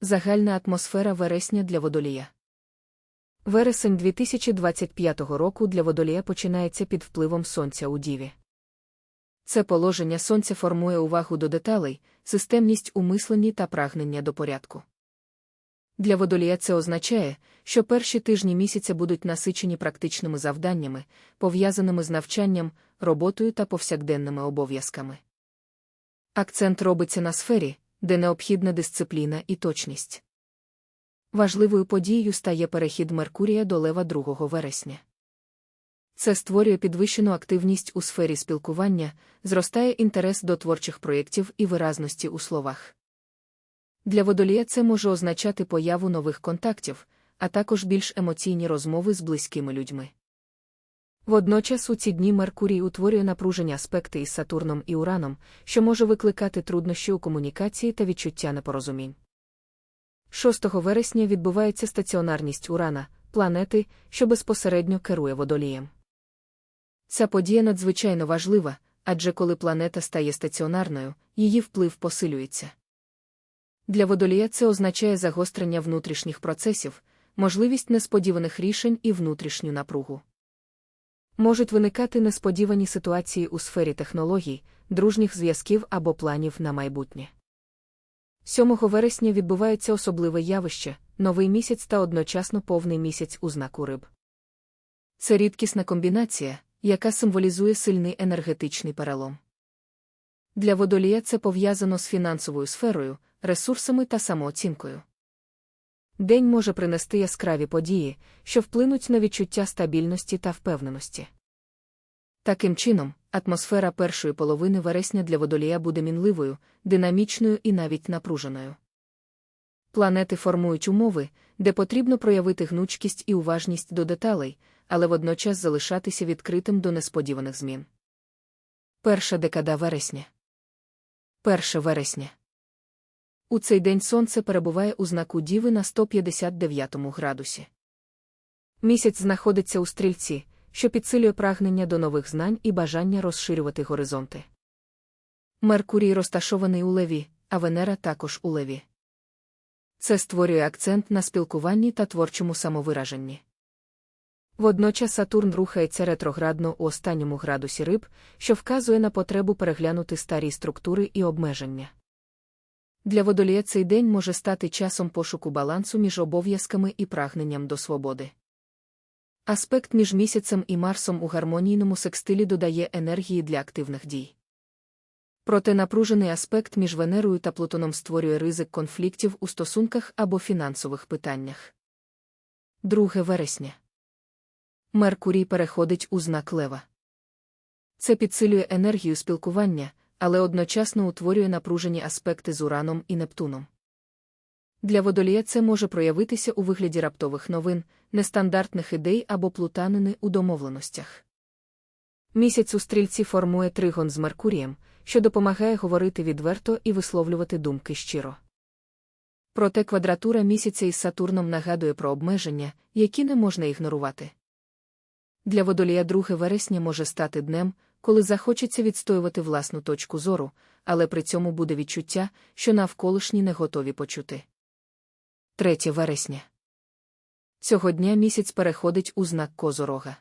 Загальна атмосфера вересня для водолія. Вересень 2025 року для водолія починається під впливом сонця у діві. Це положення сонця формує увагу до деталей, системність у мисленні та прагнення до порядку. Для водолія це означає, що перші тижні місяця будуть насичені практичними завданнями, пов'язаними з навчанням, роботою та повсякденними обов'язками. Акцент робиться на сфері, де необхідна дисципліна і точність. Важливою подією стає перехід Меркурія до Лева 2 вересня. Це створює підвищену активність у сфері спілкування, зростає інтерес до творчих проєктів і виразності у словах. Для водолія це може означати появу нових контактів, а також більш емоційні розмови з близькими людьми. Водночас у ці дні Меркурій утворює напружені аспекти із Сатурном і Ураном, що може викликати труднощі у комунікації та відчуття непорозумінь. 6 вересня відбувається стаціонарність Урана, планети, що безпосередньо керує водолієм. Ця подія надзвичайно важлива, адже коли планета стає стаціонарною, її вплив посилюється. Для водолія це означає загострення внутрішніх процесів, можливість несподіваних рішень і внутрішню напругу. Можуть виникати несподівані ситуації у сфері технологій, дружніх зв'язків або планів на майбутнє. 7 вересня відбувається особливе явище, новий місяць та одночасно повний місяць у знаку риб. Це рідкісна комбінація, яка символізує сильний енергетичний перелом. Для водолія це пов'язано з фінансовою сферою, ресурсами та самооцінкою. День може принести яскраві події, що вплинуть на відчуття стабільності та впевненості. Таким чином, атмосфера першої половини вересня для водолія буде мінливою, динамічною і навіть напруженою. Планети формують умови, де потрібно проявити гнучкість і уважність до деталей, але водночас залишатися відкритим до несподіваних змін. Перша декада вересня. 1 вересня. У цей день сонце перебуває у знаку Діви на 159 градусі. Місяць знаходиться у стрільці, що підсилює прагнення до нових знань і бажання розширювати горизонти. Меркурій розташований у леві, а Венера також у леві. Це створює акцент на спілкуванні та творчому самовираженні. Водночас Сатурн рухається ретроградно у останньому градусі риб, що вказує на потребу переглянути старі структури і обмеження. Для водолія цей день може стати часом пошуку балансу між обов'язками і прагненням до свободи. Аспект між місяцем і Марсом у гармонійному секстилі додає енергії для активних дій. Проте напружений аспект між Венерою та Плутоном створює ризик конфліктів у стосунках або фінансових питаннях. 2 вересня. Меркурій переходить у знак Лева. Це підсилює енергію спілкування, але одночасно утворює напружені аспекти з Ураном і Нептуном. Для водолія це може проявитися у вигляді раптових новин, нестандартних ідей або плутанини у домовленостях. Місяць у стрільці формує тригон з Меркурієм, що допомагає говорити відверто і висловлювати думки щиро. Проте квадратура місяця із Сатурном нагадує про обмеження, які не можна ігнорувати. Для водолія 2 вересня може стати днем, коли захочеться відстоювати власну точку зору, але при цьому буде відчуття, що навколишні не готові почути. 3 вересня. Цього дня місяць переходить у знак Козорога.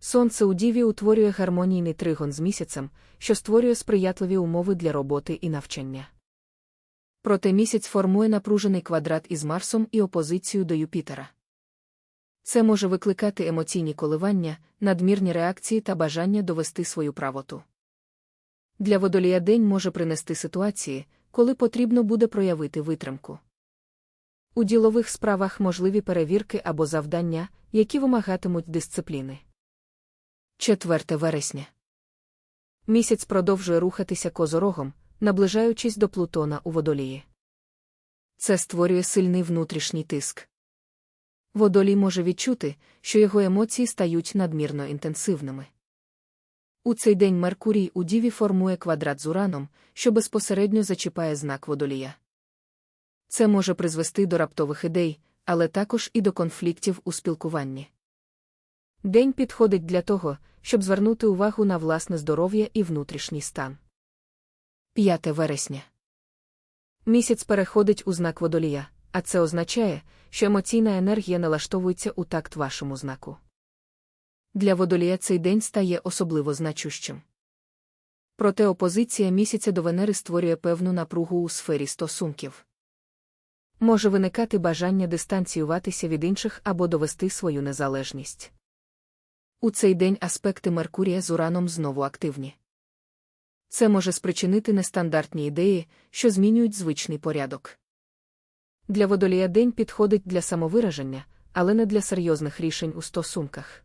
Сонце у Діві утворює гармонійний тригон з місяцем, що створює сприятливі умови для роботи і навчання. Проте місяць формує напружений квадрат із Марсом і опозицію до Юпітера. Це може викликати емоційні коливання, надмірні реакції та бажання довести свою правоту. Для водолія день може принести ситуації, коли потрібно буде проявити витримку. У ділових справах можливі перевірки або завдання, які вимагатимуть дисципліни. 4 вересня. Місяць продовжує рухатися козорогом, наближаючись до Плутона у водолії. Це створює сильний внутрішній тиск. Водолій може відчути, що його емоції стають надмірно інтенсивними. У цей день Меркурій у Діві формує квадрат з ураном, що безпосередньо зачіпає знак водолія. Це може призвести до раптових ідей, але також і до конфліктів у спілкуванні. День підходить для того, щоб звернути увагу на власне здоров'я і внутрішній стан. 5 вересня. Місяць переходить у знак водолія, а це означає, що емоційна енергія налаштовується у такт вашому знаку. Для водолія цей день стає особливо значущим. Проте опозиція місяця до Венери створює певну напругу у сфері стосунків. Може виникати бажання дистанціюватися від інших або довести свою незалежність. У цей день аспекти Меркурія з Ураном знову активні. Це може спричинити нестандартні ідеї, що змінюють звичний порядок. Для водолія день підходить для самовираження, але не для серйозних рішень у стосунках.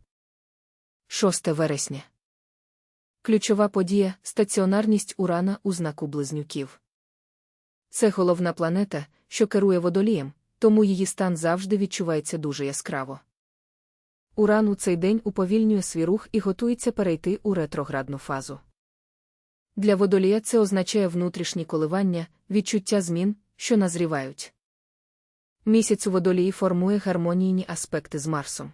6 вересня. Ключова подія стаціонарність Урана у знаку близнюків. Це головна планета, що керує водолієм, тому її стан завжди відчувається дуже яскраво. Уран у цей день уповільнює свій рух і готується перейти у ретроградну фазу. Для водолія це означає внутрішні коливання, відчуття змін, що назрівають. Місяць у водолії формує гармонійні аспекти з Марсом.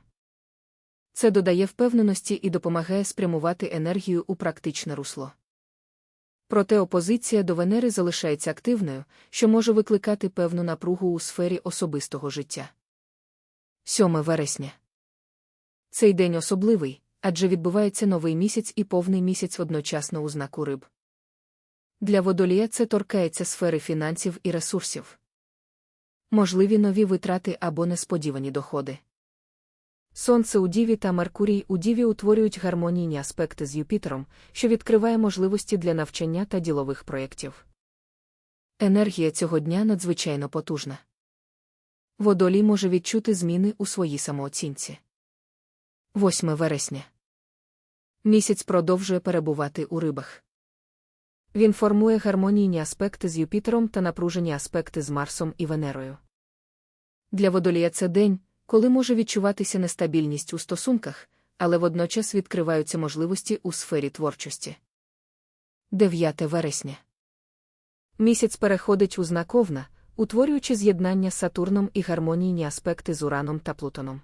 Це додає впевненості і допомагає спрямувати енергію у практичне русло. Проте опозиція до Венери залишається активною, що може викликати певну напругу у сфері особистого життя. 7 вересня. Цей день особливий, адже відбувається новий місяць і повний місяць одночасно у знаку риб. Для водолія це торкається сфери фінансів і ресурсів. Можливі нові витрати або несподівані доходи. Сонце у Діві та Меркурій у Діві утворюють гармонійні аспекти з Юпітером, що відкриває можливості для навчання та ділових проєктів. Енергія цього дня надзвичайно потужна. Водолій може відчути зміни у своїй самооцінці. 8 вересня. Місяць продовжує перебувати у рибах. Він формує гармонійні аспекти з Юпітером та напружені аспекти з Марсом і Венерою. Для водолія це день, коли може відчуватися нестабільність у стосунках, але водночас відкриваються можливості у сфері творчості. 9 вересня. Місяць переходить у знак Овна, утворюючи з'єднання з Сатурном і гармонійні аспекти з Ураном та Плутоном.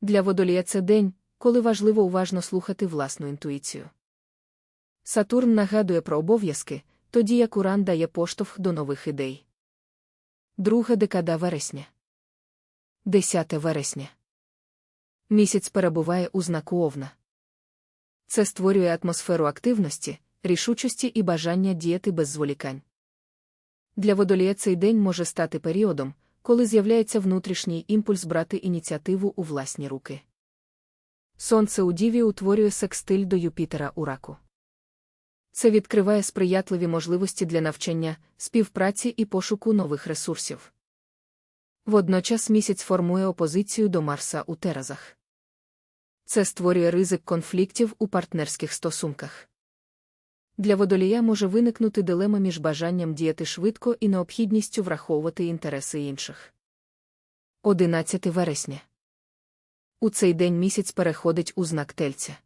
Для водолія це день, коли важливо уважно слухати власну інтуїцію. Сатурн нагадує про обов'язки, тоді як Уран дає поштовх до нових ідей. Друга декада вересня. 10 вересня. Місяць перебуває у знаку Овна. Це створює атмосферу активності, рішучості і бажання діяти без зволікань. Для водолія цей день може стати періодом, коли з'являється внутрішній імпульс брати ініціативу у власні руки. Сонце у Діві утворює секстиль до Юпітера у раку. Це відкриває сприятливі можливості для навчання, співпраці і пошуку нових ресурсів. Водночас місяць формує опозицію до Марса у Теразах. Це створює ризик конфліктів у партнерських стосунках. Для водолія може виникнути дилема між бажанням діяти швидко і необхідністю враховувати інтереси інших. 11 вересня. У цей день місяць переходить у знак тельця.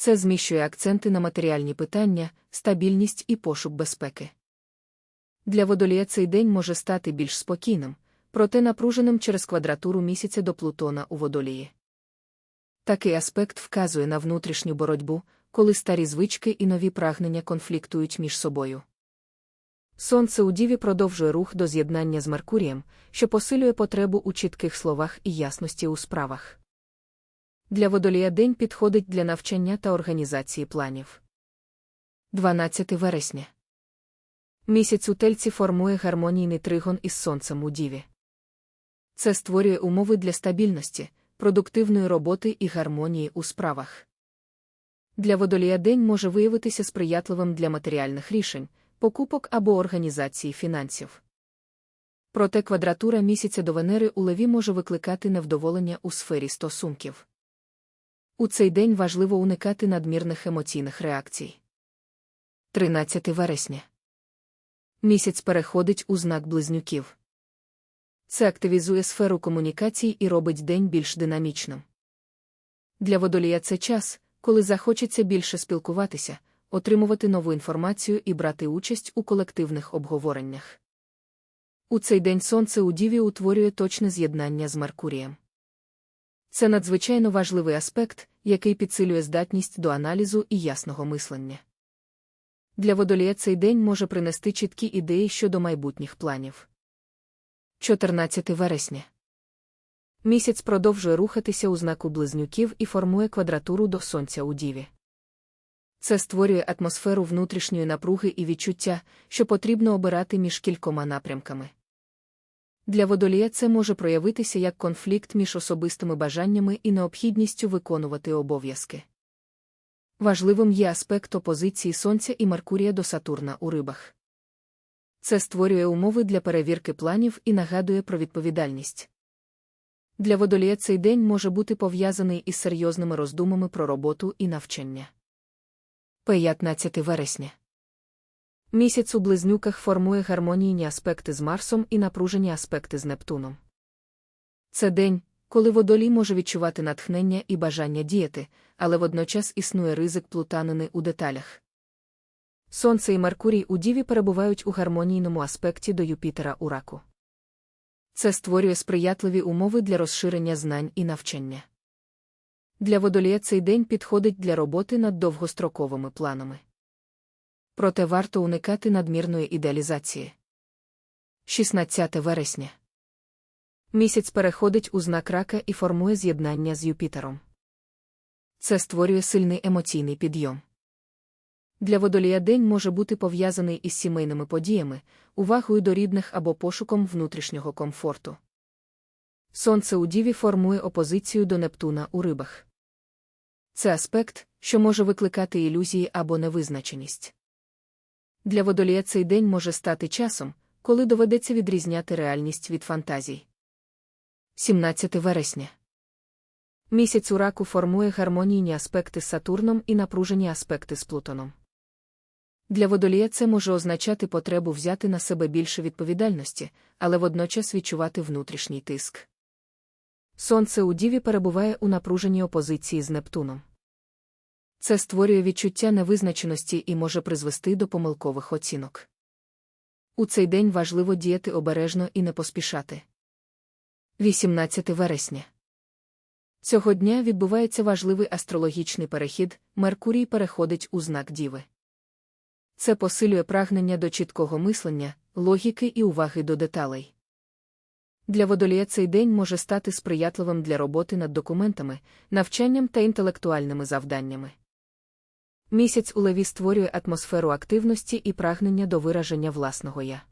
Це зміщує акценти на матеріальні питання, стабільність і пошук безпеки. Для водолія цей день може стати більш спокійним, проте напруженим через квадратуру місяця до Плутона у водолії. Такий аспект вказує на внутрішню боротьбу, коли старі звички і нові прагнення конфліктують між собою. Сонце у Діві продовжує рух до з'єднання з Меркурієм, що посилює потребу у чітких словах і ясності у справах. Для водолія день підходить для навчання та організації планів. 12 вересня. Місяць у тельці формує гармонійний тригон із сонцем у Діві. Це створює умови для стабільності, продуктивної роботи і гармонії у справах. Для водолія день може виявитися сприятливим для матеріальних рішень, покупок або організації фінансів. Проте квадратура місяця до Венери у леві може викликати невдоволення у сфері стосунків. У цей день важливо уникати надмірних емоційних реакцій. 13 вересня. Місяць переходить у знак близнюків. Це активізує сферу комунікацій і робить день більш динамічним. Для водолія це час, коли захочеться більше спілкуватися, отримувати нову інформацію і брати участь у колективних обговореннях. У цей день сонце у Діві утворює точне з'єднання з Меркурієм. Це надзвичайно важливий аспект, який підсилює здатність до аналізу і ясного мислення. Для водолія цей день може принести чіткі ідеї щодо майбутніх планів. 14 вересня. Місяць продовжує рухатися у знаку близнюків і формує квадратуру до сонця у діві. Це створює атмосферу внутрішньої напруги і відчуття, що потрібно обирати між кількома напрямками. Для водолія це може проявитися як конфлікт між особистими бажаннями і необхідністю виконувати обов'язки. Важливим є аспект опозиції Сонця і Меркурія до Сатурна у рибах. Це створює умови для перевірки планів і нагадує про відповідальність. Для водолія цей день може бути пов'язаний із серйозними роздумами про роботу і навчання. 15 вересня. Місяць у близнюках формує гармонійні аспекти з Марсом і напружені аспекти з Нептуном. Це день, коли водолій може відчувати натхнення і бажання діяти, але водночас існує ризик плутанини у деталях. Сонце і Меркурій у Діві перебувають у гармонійному аспекті до Юпітера у раку. Це створює сприятливі умови для розширення знань і навчання. Для водолія цей день підходить для роботи над довгостроковими планами. Проте варто уникати надмірної ідеалізації. 16 вересня. Місяць переходить у знак рака і формує з'єднання з Юпітером. Це створює сильний емоційний підйом. Для водолія день може бути пов'язаний із сімейними подіями, увагою до рідних або пошуком внутрішнього комфорту. Сонце у Діві формує опозицію до Нептуна у рибах. Це аспект, що може викликати ілюзії або невизначеність. Для водолія цей день може стати часом, коли доведеться відрізняти реальність від фантазій. 17 вересня. Місяць у раку формує гармонійні аспекти з Сатурном і напружені аспекти з Плутоном. Для водолія це може означати потребу взяти на себе більше відповідальності, але водночас відчувати внутрішній тиск. Сонце у Діві перебуває у напруженій опозиції з Нептуном. Це створює відчуття невизначеності і може призвести до помилкових оцінок. У цей день важливо діяти обережно і не поспішати. 18 вересня. Цього дня відбувається важливий астрологічний перехід, Меркурій переходить у знак Діви. Це посилює прагнення до чіткого мислення, логіки і уваги до деталей. Для водолія цей день може стати сприятливим для роботи над документами, навчанням та інтелектуальними завданнями. Місяць у леві створює атмосферу активності і прагнення до вираження власного я.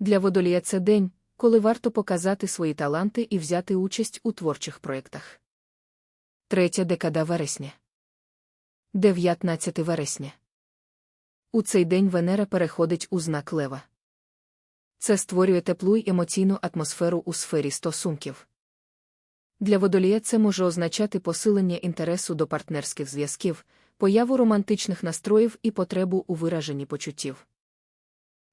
Для водолія це день, коли варто показати свої таланти і взяти участь у творчих проєктах. Третя декада вересня. 19 вересня. У цей день Венера переходить у знак Лева. Це створює теплу й емоційну атмосферу у сфері стосунків. Для водолія це може означати посилення інтересу до партнерських зв'язків, появу романтичних настроїв і потребу у вираженні почуттів.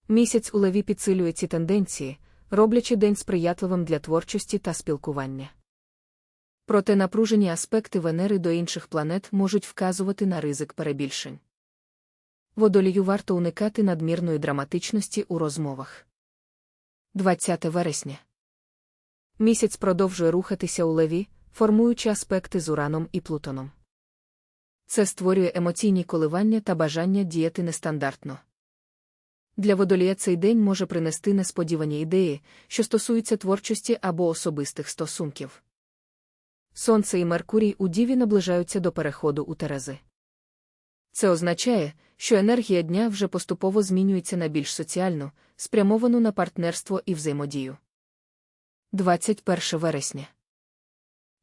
Місяць у леві підсилює ці тенденції, роблячи день сприятливим для творчості та спілкування. Проте напружені аспекти Венери до інших планет можуть вказувати на ризик перебільшень. Водолію варто уникати надмірної драматичності у розмовах. 20 вересня. Місяць продовжує рухатися у леві, формуючи аспекти з Ураном і Плутоном. Це створює емоційні коливання та бажання діяти нестандартно. Для водолія цей день може принести несподівані ідеї, що стосуються творчості або особистих стосунків. Сонце і Меркурій у Діві наближаються до переходу у Терези. Це означає, що енергія дня вже поступово змінюється на більш соціальну, спрямовану на партнерство і взаємодію. 21 вересня.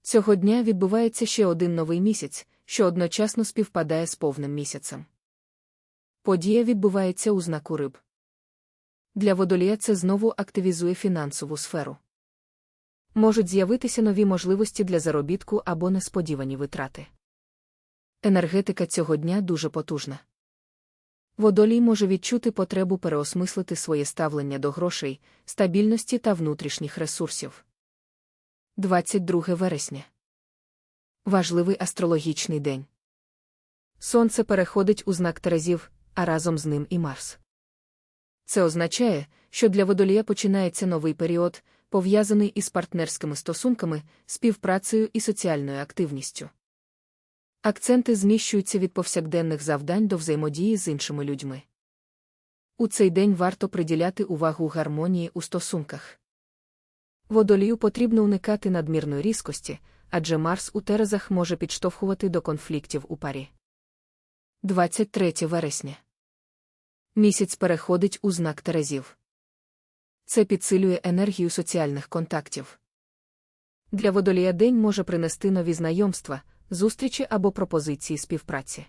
Цього дня відбувається ще один новий місяць, що одночасно співпадає з повним місяцем. Подія відбувається у знаку риб. Для водолія це знову активізує фінансову сферу. Можуть з'явитися нові можливості для заробітку або несподівані витрати. Енергетика цього дня дуже потужна. Водолій може відчути потребу переосмислити своє ставлення до грошей, стабільності та внутрішніх ресурсів. 22 вересня. Важливий астрологічний день. Сонце переходить у знак Терезів, а разом з ним і Марс. Це означає, що для водолія починається новий період, пов'язаний із партнерськими стосунками, співпрацею і соціальною активністю. Акценти зміщуються від повсякденних завдань до взаємодії з іншими людьми. У цей день варто приділяти увагу гармонії у стосунках. Водолію потрібно уникати надмірної різкості, адже Марс у Терезах може підштовхувати до конфліктів у парі. 23 вересня. Місяць переходить у знак Терезів. Це підсилює енергію соціальних контактів. Для водолія день може принести нові знайомства, зустрічі або пропозиції співпраці.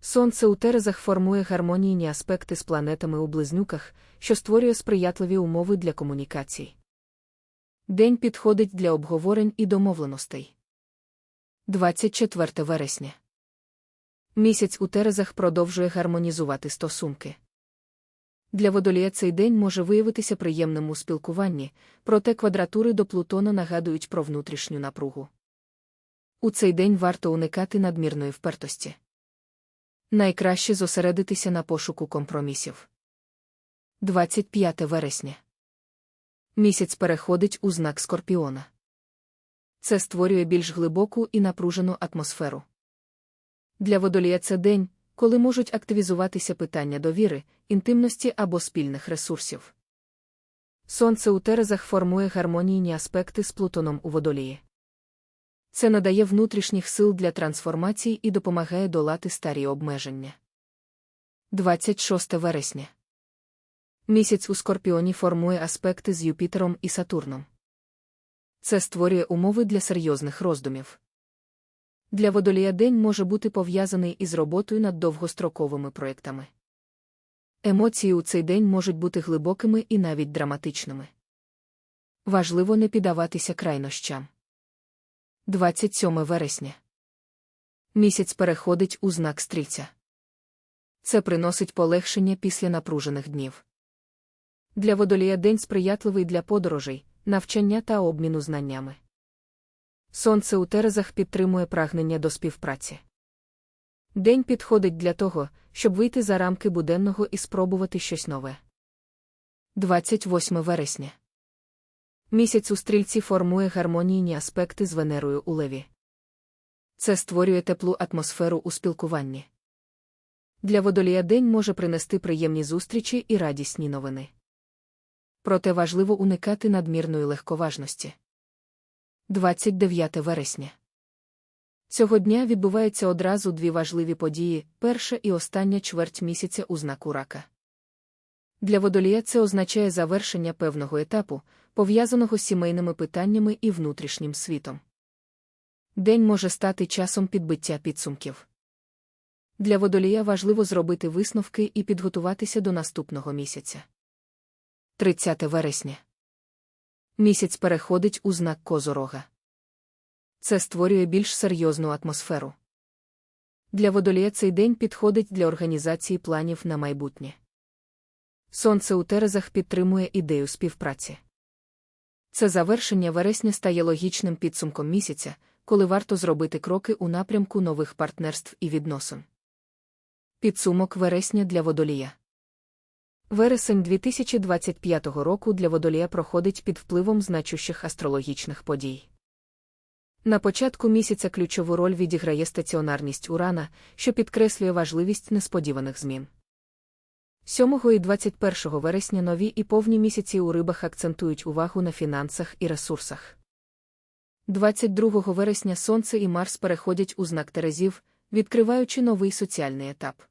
Сонце у Терезах формує гармонійні аспекти з планетами у близнюках, що створює сприятливі умови для комунікацій. День підходить для обговорень і домовленостей. 24 вересня. Місяць у Терезах продовжує гармонізувати стосунки. Для водолія цей день може виявитися приємним у спілкуванні, проте квадратури до Плутона нагадують про внутрішню напругу. У цей день варто уникати надмірної впертості. Найкраще зосередитися на пошуку компромісів. 25 вересня. Місяць переходить у знак Скорпіона. Це створює більш глибоку і напружену атмосферу. Для водолія це день, коли можуть активізуватися питання довіри, інтимності або спільних ресурсів. Сонце у Терезах формує гармонійні аспекти з Плутоном у водолії. Це надає внутрішніх сил для трансформації і допомагає долати старі обмеження. 26 вересня. Місяць у Скорпіоні формує аспекти з Юпітером і Сатурном. Це створює умови для серйозних роздумів. Для водолія день може бути пов'язаний із роботою над довгостроковими проєктами. Емоції у цей день можуть бути глибокими і навіть драматичними. Важливо не піддаватися крайнощам. 27 вересня. Місяць переходить у знак стрільця. Це приносить полегшення після напружених днів. Для водолія день сприятливий для подорожей, навчання та обміну знаннями. Сонце у терезах підтримує прагнення до співпраці. День підходить для того, щоб вийти за рамки буденного і спробувати щось нове. 28 вересня. Місяць у стрільці формує гармонійні аспекти з Венерою у леві. Це створює теплу атмосферу у спілкуванні. Для водолія день може принести приємні зустрічі і радісні новини. Проте важливо уникати надмірної легковажності. 29 вересня. Цього дня відбуваються одразу дві важливі події перша і остання чверть місяця у знаку рака. Для водолія це означає завершення певного етапу, пов'язаного з сімейними питаннями і внутрішнім світом. День може стати часом підбиття підсумків. Для водолія важливо зробити висновки і підготуватися до наступного місяця. 30 вересня. Місяць переходить у знак козорога. Це створює більш серйозну атмосферу. Для водолія цей день підходить для організації планів на майбутнє. Сонце у терезах підтримує ідею співпраці. Це завершення вересня стає логічним підсумком місяця, коли варто зробити кроки у напрямку нових партнерств і відносин. Підсумок вересня для водолія. Вересень 2025 року для водолія проходить під впливом значущих астрологічних подій. На початку місяця ключову роль відіграє стаціонарність Урана, що підкреслює важливість несподіваних змін. 7 і 21 вересня нові і повні місяці у рибах акцентують увагу на фінансах і ресурсах. 22 вересня Сонце і Марс переходять у знак Терезів, відкриваючи новий соціальний етап.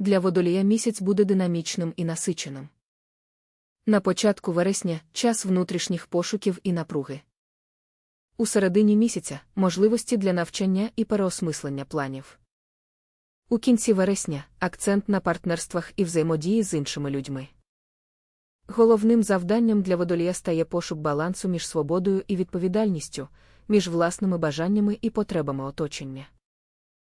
Для водолія місяць буде динамічним і насиченим. На початку вересня час внутрішніх пошуків і напруги. У середині місяця можливості для навчання і переосмислення планів. У кінці вересня акцент на партнерствах і взаємодії з іншими людьми. Головним завданням для водолія стає пошук балансу між свободою і відповідальністю, між власними бажаннями і потребами оточення.